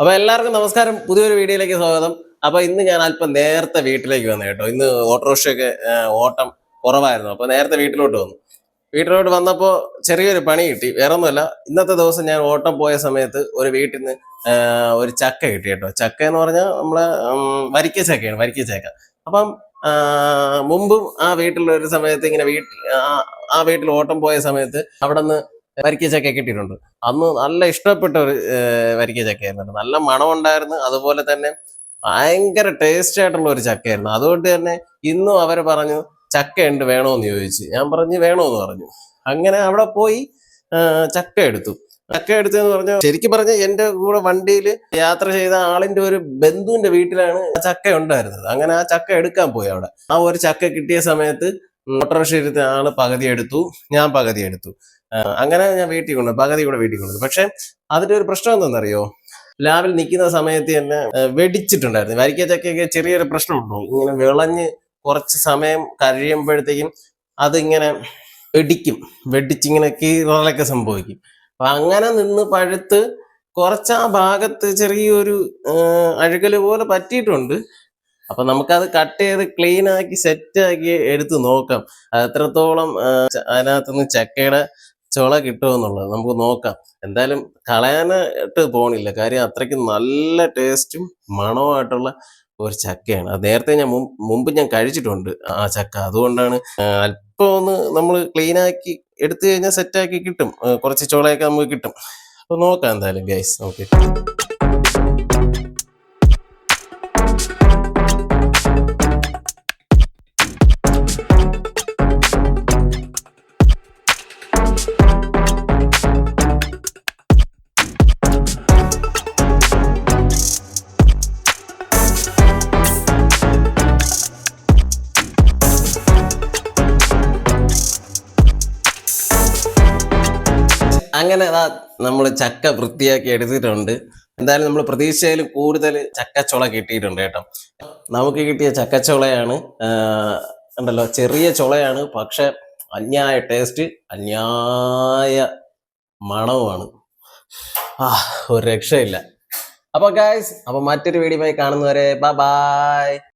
അപ്പൊ എല്ലാവർക്കും നമസ്കാരം. പുതിയൊരു വീഡിയോയിലേക്ക് സ്വാഗതം. അപ്പൊ ഇന്ന് ഞാൻ അല്പം നേരത്തെ വീട്ടിലേക്ക് വന്നു കേട്ടോ. ഇന്ന് ഓട്ടോറിക്ഷയൊക്കെ ഓട്ടം കുറവായിരുന്നു. അപ്പൊ നേരത്തെ വീട്ടിലോട്ട് വന്നു. വീട്ടിലോട്ട് വന്നപ്പോ ചെറിയൊരു പണി കിട്ടി. വേറെ ഒന്നുമല്ല ഇന്നത്തെ ദിവസം ഞാൻ ഓട്ടം പോയ സമയത്ത് ഒരു വീട്ടിൽ നിന്ന് ഒരു ചക്ക കിട്ടി കേട്ടോ. ചക്ക എന്ന് പറഞ്ഞാൽ നമ്മളെ വരിക്ക ചക്കയാണ് വരിക്ക ചക്ക അപ്പം മുമ്പും ആ വീട്ടിലുള്ള ഒരു സമയത്ത് ഇങ്ങനെ വീട്ടിൽ ആ വീട്ടിൽ ഓട്ടം പോയ സമയത്ത് അവിടെ നിന്ന് വരിക്ക ചക്ക കിട്ടിയിട്ടുണ്ട്. അന്ന് നല്ല ഇഷ്ടപ്പെട്ട ഒരു വരിക്ക ചക്കയായിരുന്നു നല്ല മണമുണ്ടായിരുന്നു. അതുപോലെ തന്നെ ഭയങ്കര ടേസ്റ്റ് ആയിട്ടുള്ള ഒരു ചക്കയായിരുന്നു. അതുകൊണ്ട് തന്നെ ഇന്നും അവർ പറഞ്ഞു ചക്ക ഉണ്ട് വേണോന്ന് ചോദിച്ചു. ഞാൻ പറഞ്ഞു വേണോന്ന് പറഞ്ഞു. അങ്ങനെ അവിടെ പോയി ചക്ക എടുത്തു. ചക്ക എടുത്തെന്ന് പറഞ്ഞു ശരിക്കും പറഞ്ഞ എന്റെ കൂടെ വണ്ടിയിൽ യാത്ര ചെയ്ത ആളിന്റെ ഒരു ബന്ധുവിന്റെ വീട്ടിലാണ് ചക്ക ഉണ്ടായിരുന്നത്. അങ്ങനെ ആ ചക്ക എടുക്കാൻ പോയി അവിടെ. ആ ഒരു ചക്ക കിട്ടിയ സമയത്ത് ഓട്ടോറിക്ഷ ശരീരത്തിൽ ആൾ പകുതി എടുത്തു ഞാൻ പകുതി എടുത്തു. അങ്ങനെ ഞാൻ വീട്ടിൽ കൊണ്ടു പകുതി കൂടെ വീട്ടിൽ കൊണ്ടു പക്ഷെ അതിന്റെ ഒരു പ്രശ്നം എന്താണെന്നറിയോ? ലാബിൽ നിൽക്കുന്ന സമയത്ത് തന്നെ വെടിച്ചിട്ടുണ്ടായിരുന്നു. വരിക്ക ചെറിയൊരു പ്രശ്നം ഉണ്ടോ ഇങ്ങനെ വിളഞ്ഞ് കുറച്ച് സമയം കഴിയുമ്പോഴത്തേക്കും അതിങ്ങനെ വെടിക്കും. വെടിച്ചിങ്ങനെ കീറലൊക്കെ സംഭവിക്കും. അപ്പൊ അങ്ങനെ നിന്ന് പഴുത്ത് കുറച്ച് ആ ഭാഗത്ത് ചെറിയൊരു അഴുകൽ പോലെ പറ്റിയിട്ടുണ്ട്. അപ്പൊ നമുക്കത് കട്ട് ചെയ്ത് ക്ലീൻ ആക്കി സെറ്റ് ആക്കി എടുത്ത് നോക്കാം. എത്രത്തോളം അതിനകത്തുനിന്ന് ചക്കയുടെ ചുള കിട്ടുമെന്നുള്ളത് നമുക്ക് നോക്കാം. എന്തായാലും കളയാനായിട്ട് പോണില്ല. കാര്യം അത്രയ്ക്ക് നല്ല ടേസ്റ്റും മണവുമായിട്ടുള്ള ഒരു ചക്കയാണ്. അത് നേരത്തെ ഞാൻ മുമ്പ് ഞാൻ കഴിച്ചിട്ടുണ്ട് ആ ചക്ക. അതുകൊണ്ടാണ് അല്പം ഒന്ന് നമ്മൾ ക്ലീൻ ആക്കി എടുത്തു കഴിഞ്ഞാൽ സെറ്റാക്കി കിട്ടും. കുറച്ച് ചുളയൊക്കെ നമുക്ക് കിട്ടും. അപ്പൊ നോക്കാം എന്തായാലും ഗൈസ് ഓക്കെ അങ്ങനെ നമ്മൾ ചക്ക വൃത്തിയാക്കി എടുത്തിട്ടുണ്ട്. എന്തായാലും നമ്മൾ പ്രതീക്ഷയിൽ കൂടുതൽ ചക്കച്ചുള കിട്ടിയിട്ടുണ്ട് കേട്ടോ. നമുക്ക് കിട്ടിയ ചക്കച്ചുളയാണ് ഉണ്ടല്ലോ ചെറിയ ചുളയാണ് പക്ഷെ അന്യായ ടേസ്റ്റ് അന്യായ മണവുമാണ്. ആ ഒരു രക്ഷയില്ല. അപ്പോൾ ഗായ്സ് അപ്പോൾ മറ്റൊരു വീഡിയോ കാണുന്നവരെ ബൈ